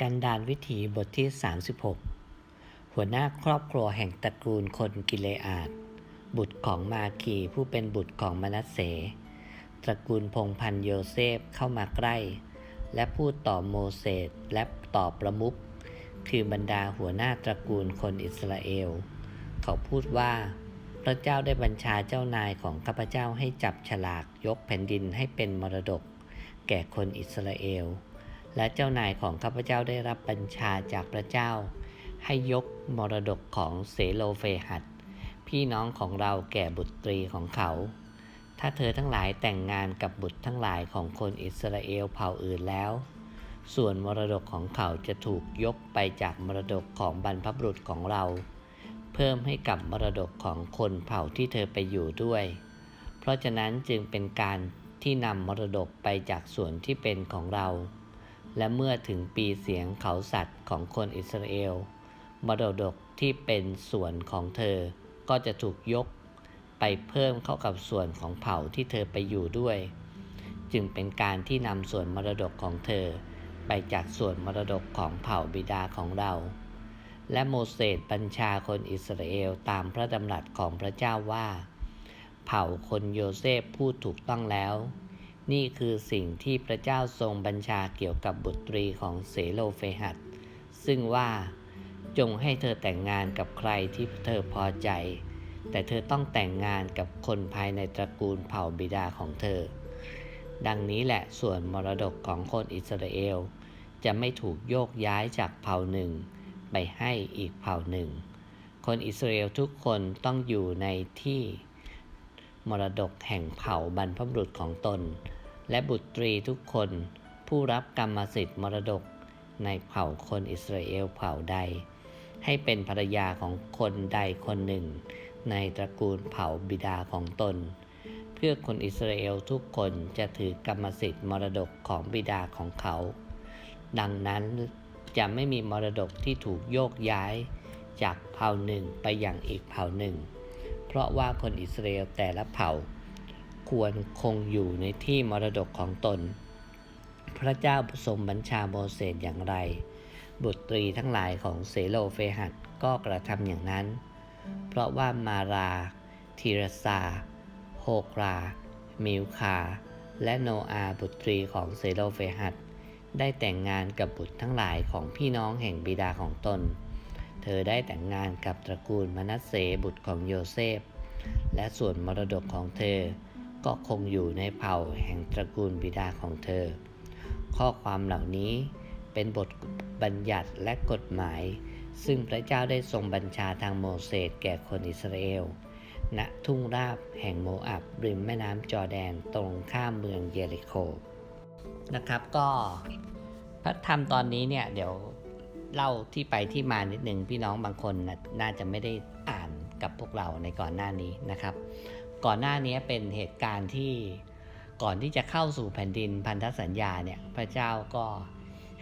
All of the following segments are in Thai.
กันดารวิถีบทที่ 36 หัวหน้าครอบครัวแห่งตระกูลคนกิเลอาดบุตรของมาคีผู้เป็นบุตรของมนัสเส ตระกูลพงพันโยเซฟเข้ามาใกล้ และพูดต่อโมเสสและต่อประมุขคือบรรดาหัวหน้าตระกูลคนอิสราเอล เขาพูดว่า พระเจ้าได้บัญชาเจ้านายของข้าพเจ้าให้จับฉลากยกแผ่นดินให้เป็นมรดก แก่คนอิสราเอล และเจ้านายของข้าพเจ้าได้รับบัญชาจากพระเจ้า ให้ยกมรดกของเสโลเฟหัดพี่น้องของเราแก่บุตรีของเขา ถ้าเธอทั้งหลายแต่งงานกับบุตรทั้งหลายของคนอิสราเอลเผ่าอื่นแล้ว ส่วนมรดกของเขาจะถูกยกไปจากมรดกของบรรพบุรุษของเรา เพิ่มให้กับมรดกของคนเผ่าที่เธอไปอยู่ด้วย เพราะฉะนั้นจึงเป็นการที่นำมรดกไปจากส่วนที่เป็นของเรา และเมื่อถึงปีเสียงเขาสัตว์ของคนอิสราเอลมรดกที่เป็นส่วนของเธอก็จะถูกยกไปเพิ่มเข้ากับส่วนของเผ่าที่เธอไปอยู่ด้วย จึงเป็นการที่นำส่วนมรดกของเธอ ไปจากส่วนมรดกของเผ่าบิดาของเรา และโมเสสบัญชาคนอิสราเอลตามพระดำรัสของพระเจ้าว่า เผ่าคนโยเซฟพูดถูกต้องแล้ว นี่คือสิ่งที่พระเจ้าทรงบัญชาเกี่ยวกับบุตรีของเสโลเฟหัดซึ่งว่าจงให้เธอแต่งงานกับใครที่เธอพอใจ แต่เธอต้องแต่งงานกับคนภายในตระกูลเผ่าบิดาของเธอ ดังนี้แหละส่วนมรดกของคนอิสราเอล จะไม่ถูกโยกย้ายจากเผ่าหนึ่ง ไปให้อีกเผ่าหนึ่ง คนอิสราเอลทุกคนต้องอยู่ในที่ มรดกแห่งเผ่าบรรพบุรุษของตน และบุตรีทุกคนผู้รับกรรมสิทธิ์มรดกในเผ่าคนอิสราเอลเผ่าใด ให้เป็นภรรยาของคนใดคนหนึ่ง ในตระกูลเผ่าบิดาของตน เพื่อคนอิสราเอลทุกคนจะถือกรรมสิทธิ์มรดกของบิดาของเขา ดังนั้นจะไม่มีมรดกที่ถูกโยกย้ายจากเผ่าหนึ่งไปอยังอีกเผ่าหนึ่ง เพราะว่าคนอิสราเอลแต่ละเผ่า ควรคงอยู่ในที่มรดกของตน พระเจ้าทรงบัญชาโมเสสอย่างไร บุตรีทั้งหลายของเสโลเฟหัดก็กระทำอย่างนั้น เพราะว่ามาราทีรซาโฮกรา มิวคา และโนอาบุตรีของเซโลเฟหัดได้แต่งงานกับบุตรทั้งหลายของพี่น้องแห่งบิดาของตน เธอได้แต่งงานกับตระกูลมนัสเสบุตรของโยเซฟ และส่วนมรดกของเธอ ก็คงอยู่ในเผ่าแห่งตระกูลบิดาของเธอ ข้อความเหล่านี้เป็นบทบัญญัติและกฎหมาย ซึ่งพระเจ้าได้ทรงบัญชาทางโมเสสแก่คนอิสราเอล ณ ทุ่งราบแห่งโมอับริมแม่น้ำจอแดนตรงข้ามเมืองเยริโค นะครับก็พระธรรมตอนนี้เนี่ยเดี๋ยว เล่าที่ไปที่มานิดหนึ่งพี่น้องบางคนน่ะน่าจะไม่ได้อ่านกับพวกเราในก่อนหน้านี้นะครับ ก่อนหน้านี้เป็นเหตุการณ์ที่ก่อนที่จะเข้าสู่แผ่นดินพันธสัญญาเนี่ยพระเจ้าก็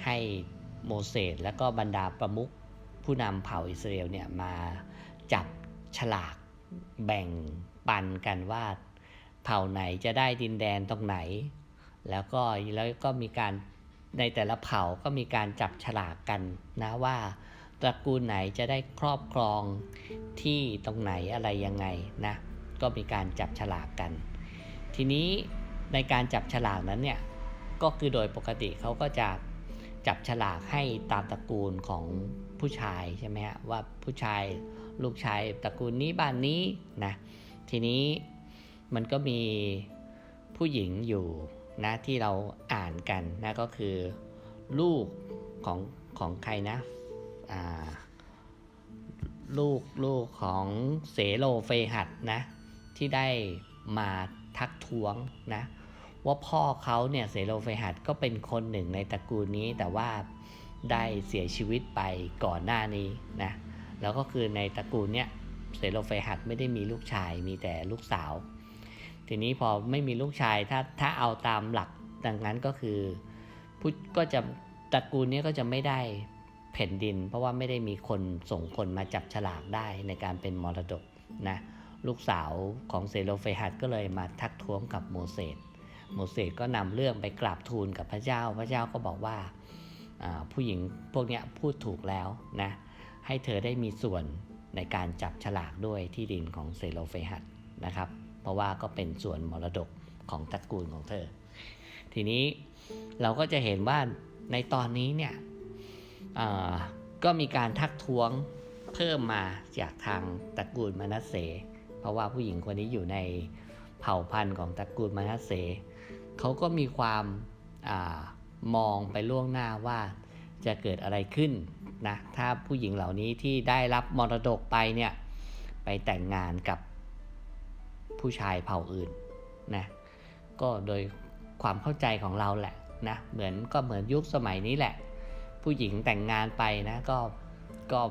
ให้โมเสสและก็บรรดาประมุขผู้นำเผ่าอิสราเอลเนี่ยมาจับฉลากแบ่งปันกันว่าเผ่าไหนจะได้ดินแดนตรงไหน แล้วก็แล้วก็มีการ ในแต่ละเผ่าก็มีการจับฉลากกันนะว่าตระกูลไหนจะได้ครอบครองที่ตรงไหนอะไรยังไงนะก็มีการจับฉลากกัน ทีนี้ในการจับฉลากนั้นเนี่ยก็คือโดยปกติเขาก็จะจับฉลากให้ตามตระกูลของผู้ชายใช่ไหมฮะว่าผู้ชายลูกชายตระกูลนี้บ้านนี้นะทีนี้มันก็มีผู้หญิงอยู่ นะที่เราอ่านกันนะก็คือลูกของของใครนะอ่าลูกลูกของเสโลเฟหัดนะที่ได้มาทักท้วงนะว่าพ่อเขาเนี่ยเสโลเฟหัดก็เป็นคนหนึ่งในตระกูลนี้แต่ว่าได้เสียชีวิตไปก่อนหน้านี้นะแล้วก็คือในตระกูลเนี้ยเสโลเฟหัดไม่ได้มีลูกชายมีแต่ลูกสาว ทีนี้พอไม่มีลูกชายถ้าถ้าเอาตามหลักดังนั้นก็คือพุทธก็จะตระกูลนี้ก็จะไม่ได้แผ่นดิน เพราะว่าไม่ได้มีคนส่งคนมาจับฉลากได้ในการเป็นมรดกนะลูกสาวของเซโลเฟหัดก็เลยมาทักท้วงกับโมเสสโมเสสก็นำเรื่องไปกราบทูลกับพระเจ้า พระเจ้าก็บอกว่าผู้หญิงพวกนี้พูดถูกแล้วนะให้เธอได้มีส่วนในการจับฉลากด้วยที่ดินของเซโลเฟหัตนะครับ ราะว่าก็เป็นส่วนมรดกของตระกูลของเธอ ทีนี้เราก็จะเห็นว่าในตอนนี้เนี่ยก็มีการทักท้วงเพิ่มมาจากทางตระกูลมานัสเส เพราะว่าผู้หญิงคนนี้อยู่ในเผ่าพันธุ์ของตระกูลมานัสเสเขาก็มีความอามองไปล่วงหน้าว่าจะเกิดอะไรขึ้นนะถ้าผู้หญิงเหล่านี้ที่ได้รับมรดกไปเนี่ยไปแต่งงานกับ ผู้ชายเผ่าอื่นนะก็โดยความเข้าใจของเราแหละนะเหมือนก็เหมือนยุคสมัยนี้แหละ ผู้หญิงแต่งงานไปนะก็ก็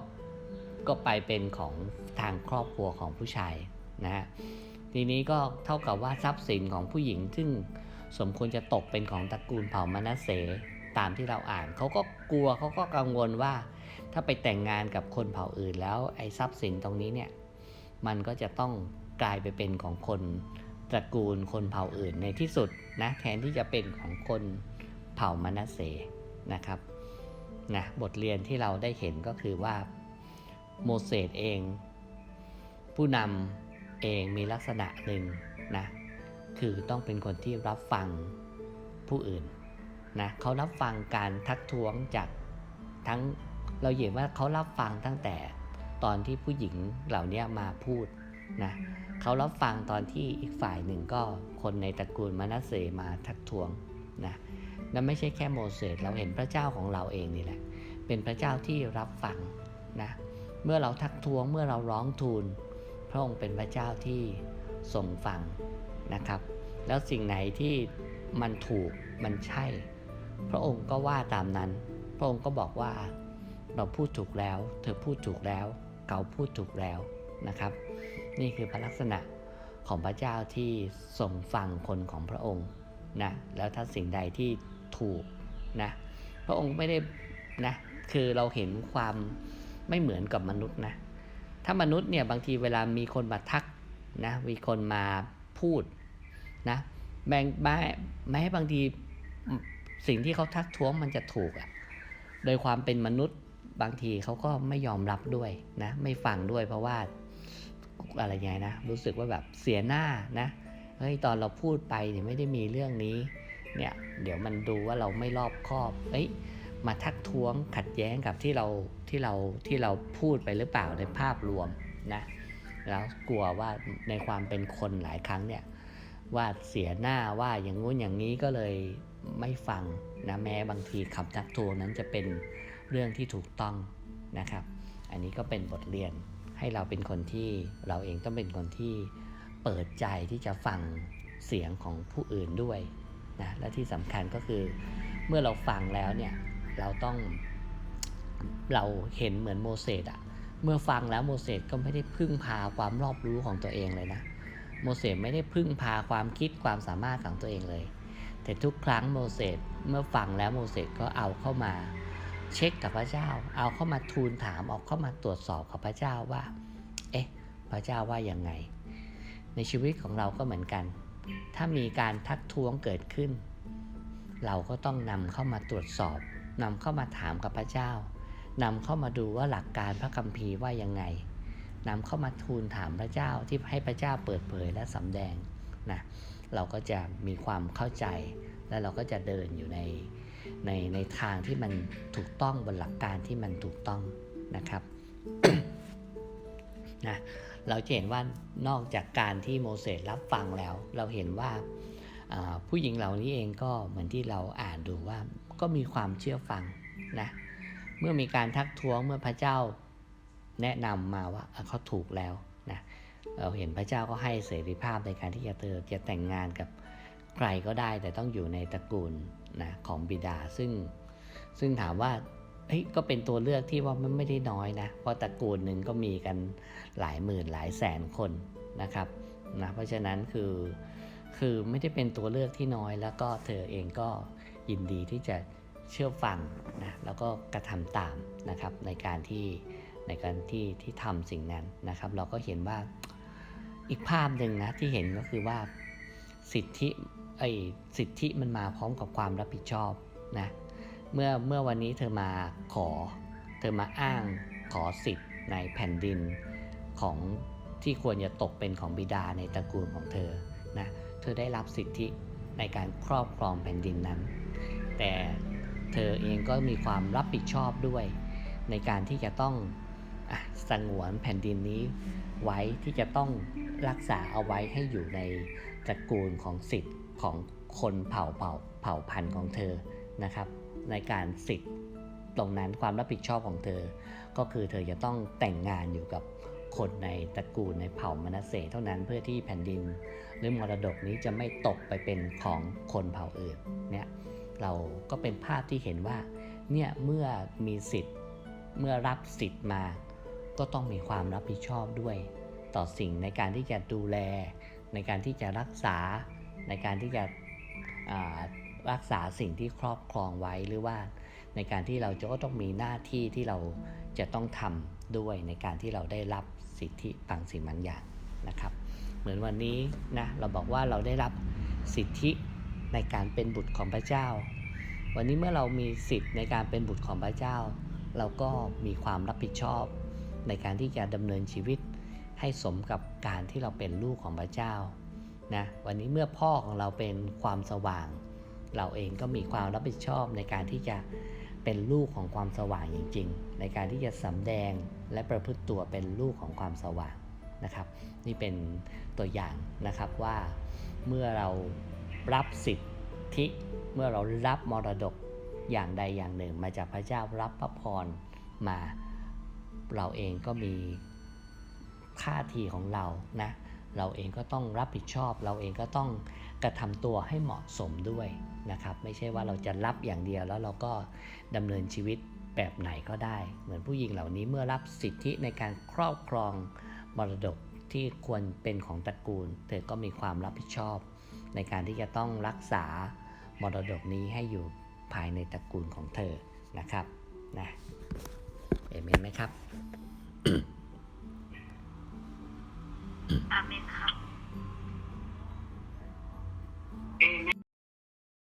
ก็ไปเป็นของทางครอบครัวของผู้ชายนะฮะทีนี้ก็เท่ากับว่าทรัพย์สินของผู้หญิง ซึ่งสมควรจะตกเป็นของตระกูลเผ่ามนัสเสตามที่เราอ่านเขาก็กลัวเขาก็กังวลว่า ถ้าไปแต่งงานกับคนเผ่าอื่นแล้วไอ้ทรัพย์สินตรงนี้เนี่ยมันก็จะต้อง กลายไปเป็นของคนตระกูลคนเผ่าอื่นในที่สุดนะแทนที่จะเป็นของคนเผ่ามนัสเสนะครับนะบทเรียนที่เราได้เห็นก็คือว่าโมเสสเอง ผู้นำเองมีลักษณะหนึ่งนะคือต้องเป็นคนที่รับฟังผู้อื่นนะเขารับฟังการทักท้วงจากทั้งเราเห็นว่าเขารับฟังตั้งแต่ตอนที่ผู้หญิงเหล่านี้มาพูด นะเขารับฟังตอนที่อีกฝ่ายหนึ่งก็คนในตระกูลมานัสเสมาทักท้วงนะนั่นไม่ใช่แค่โมเสสเราเห็นพระเจ้าของเราเองนี่แหละ เป็นพระเจ้าที่รับฟังนะเมื่อเราทักท้วงเมื่อเราร้องทูล พระองค์เป็นพระเจ้าที่ทรงฟังนะครับ แล้วสิ่งไหนที่มันถูกมันใช่ พระองค์ก็ว่าตามนั้น พระองค์ก็บอกว่าเราพูดถูกแล้ว เธอพูดถูกแล้ว เขาพูดถูกแล้วนะครับ นี่คือพระลักษณะของพระเจ้าที่ทรงฟังคนของพระองค์นะแล้วถ้าสิ่งใดที่ถูกนะพระองค์ไม่ได้นะคือเราเห็นความไม่เหมือนกับมนุษย์นะถ้ามนุษย์เนี่ยบางทีเวลามีคนมาทักนะมีคนมาพูดนะแม้แม้บางทีสิ่งที่เขาทักท้วงมันจะถูกอะโดยความเป็นมนุษย์บางทีเขาก็ไม่ยอมรับด้วยนะไม่ฟังด้วยเพราะว่า อะไรไงนะ รู้สึกว่าแบบเสียหน้านะเฮ้ยตอนเราพูดไปเนี่ยไม่ได้มีเรื่องนี้เนี่ยเดี๋ยวมันดูว่าเราไม่รอบคอบเอ้ยมาทักท้วงขัดแย้งกับที่เราที่เราที่เราพูดไปหรือเปล่าในภาพรวมนะแล้วกลัวว่าในความเป็นคนหลายครั้งเนี่ยว่าเสียหน้าว่าอย่างงู้นอย่างนี้ก็เลยไม่ฟังนะแม้บางทีคำทักท้วงนั้นจะเป็นเรื่องที่ถูกต้องนะครับ อันนี้ก็เป็นบทเรียน ให้เราเป็นคนที่เราเองต้องเป็นคนที่เปิดใจที่จะฟังเสียงของผู้อื่นด้วยนะและที่สำคัญก็คือเมื่อเราฟังแล้วเนี่ยเราต้องเราเห็นเหมือนโมเสสอะเมื่อฟังแล้วโมเสสก็ไม่ได้พึ่งพาความรอบรู้ของตัวเองเลยนะโมเสสไม่ได้พึ่งพาความคิดความสามารถของตัวเองเลย แต่ทุกครั้งโมเสสเมื่อฟังแล้วโมเสสก็เอาเข้ามา เช็คกับพระเจ้า เอาเข้ามาทูลถามออกเข้ามาตรวจสอบกับพระเจ้าว่า เอ๊ะ พระเจ้าว่ายังไง ในชีวิตของเราก็เหมือนกัน ถ้ามีการทักท้วงเกิดขึ้น เราก็ต้องนำเข้ามาตรวจสอบนำเข้ามาถามกับพระเจ้านำเข้ามาดูว่าหลักการพระคัมภีร์ว่ายังไงนำเข้ามาทูลถามพระเจ้าที่ให้พระเจ้าเปิดเผยและสำแดงนะเราก็จะมีความเข้าใจและเราก็จะเดินอยู่ใน ในในทางที่มันถูกต้องบนหลักการที่มันถูกต้องนะครับนะเราจะเห็นว่านอกจากการที่โมเสสรับฟังแล้ว เราเห็นว่าผู้หญิงเหล่านี้เองก็เหมือนที่เราอ่านดูว่าก็มีความเชื่อฟังนะเมื่อมีการทักท้วงเมื่อพระเจ้าแนะนำมาว่าเขาถูกแล้วนะเราเห็นพระเจ้าก็ให้เสรีภาพในการที่จะเธอจะแต่งงานกับ ใครก็ได้แต่ต้องอยู่ในตระกูลนะของบิดาซึ่ง ซึ่งถามว่าเฮ้ยก็เป็นตัวเลือกที่ว่ามันไม่ได้น้อยนะ เพราะตระกูลหนึ่งก็มีกันหลายหมื่นหลายแสนคนนะครับนะเพราะฉะนั้นคือคือไม่ได้เป็นตัวเลือกที่น้อย แล้วก็เธอเองก็ยินดีที่จะเชื่อฟังนะแล้วก็กระทำตามนะครับในการที่ในการที่ที่ทำสิ่งนั้นนะครับ เราก็เห็นว่าอีกภาพหนึ่งนะที่เห็นก็คือว่า สิทธิไอ้สิทธิมันมาพร้อมกับความรับผิดชอบนะเมื่อเมื่อวันนี้เธอมาขอ เธอมาอ้างขอสิทธิ์ในแผ่นดินของที่ควรจะตกเป็นของบิดาในตระกูลของเธอนะเธอได้รับสิทธิในการครอบครองแผ่นดินนั้น แต่เธอเองก็มีความรับผิดชอบด้วย ในการที่จะต้องอสงวนแผ่นดินนี้ ไว้ที่จะต้องรักษาเอาไว้ให้อยู่ในตระกูลของสิทธิ์ของคนเผ่าเผ่าเผ่าพันธุ์ของเธอนะครับ ในการสิทธิ์ตรงนั้นความรับผิดชอบของเธอ ก็คือเธอจะต้องแต่งงานอยู่กับคนในตระกูลในเผ่ามนัสเสเท่านั้นเพื่อที่แผ่นดิน หรือมรดกนี้จะไม่ตกไปเป็นของคนเผ่าอื่นเนี่ยเราก็เป็นภาพที่เห็นว่าเนี่ยเมื่อมีสิทธิ์เมื่อรับสิทธิ์มา ก็ต้องมีความรับผิดชอบด้วย ต่อสิ่งในการที่จะดูแล ในการที่จะรักษา ในการที่จะรักษาสิ่งที่ครอบครองไว้หรือว่าในการที่เราจะก็ต้องมีหน้าที่ที่เราจะต้องทำด้วยในการที่เราได้รับสิทธิบางสิ่งบางอย่างนะครับ เหมือนวันนี้นะเราบอกว่าเราได้รับสิทธิในการเป็นบุตรของพระเจ้า วันนี้เมื่อเรามีสิทธิในการเป็นบุตรของพระเจ้า เราก็มีความรับผิดชอบ ในการที่จะดำเนินชีวิตให้สมกับการที่เราเป็นลูกของพระเจ้านะวันนี้เมื่อพ่อของเราเป็นความสว่าง เราเองก็มีความรับผิดชอบในการที่จะเป็นลูกของความสว่างจริง ๆ ในการที่จะสำแดงและประพฤติตัวเป็นลูกของความสว่างนะครับ นี่เป็นตัวอย่างนะครับว่าเมื่อเรารับสิทธิเมื่อเรารับมรดกอย่างใดอย่างหนึ่ง มาจากพระเจ้ารับพระพรมา เราเองก็มีท่าทีของเรานะเราเองก็ต้องรับผิดชอบ เราเองก็ต้องกระทำตัวให้เหมาะสมด้วยนะครับ ไม่ใช่ว่าเราจะรับอย่างเดียวแล้วเราก็ดำเนินชีวิตแบบไหนก็ได้ เหมือนผู้หญิงเหล่านี้เมื่อรับสิทธิในการครอบครองมรดกที่ควรเป็นของตระกูล เธอก็มีความรับผิดชอบ ในการที่จะต้องรักษามรดกนี้ให้อยู่ภายในตระกูลของเธอนะครับนะ เอเมนไหมครับอเมนค่ะ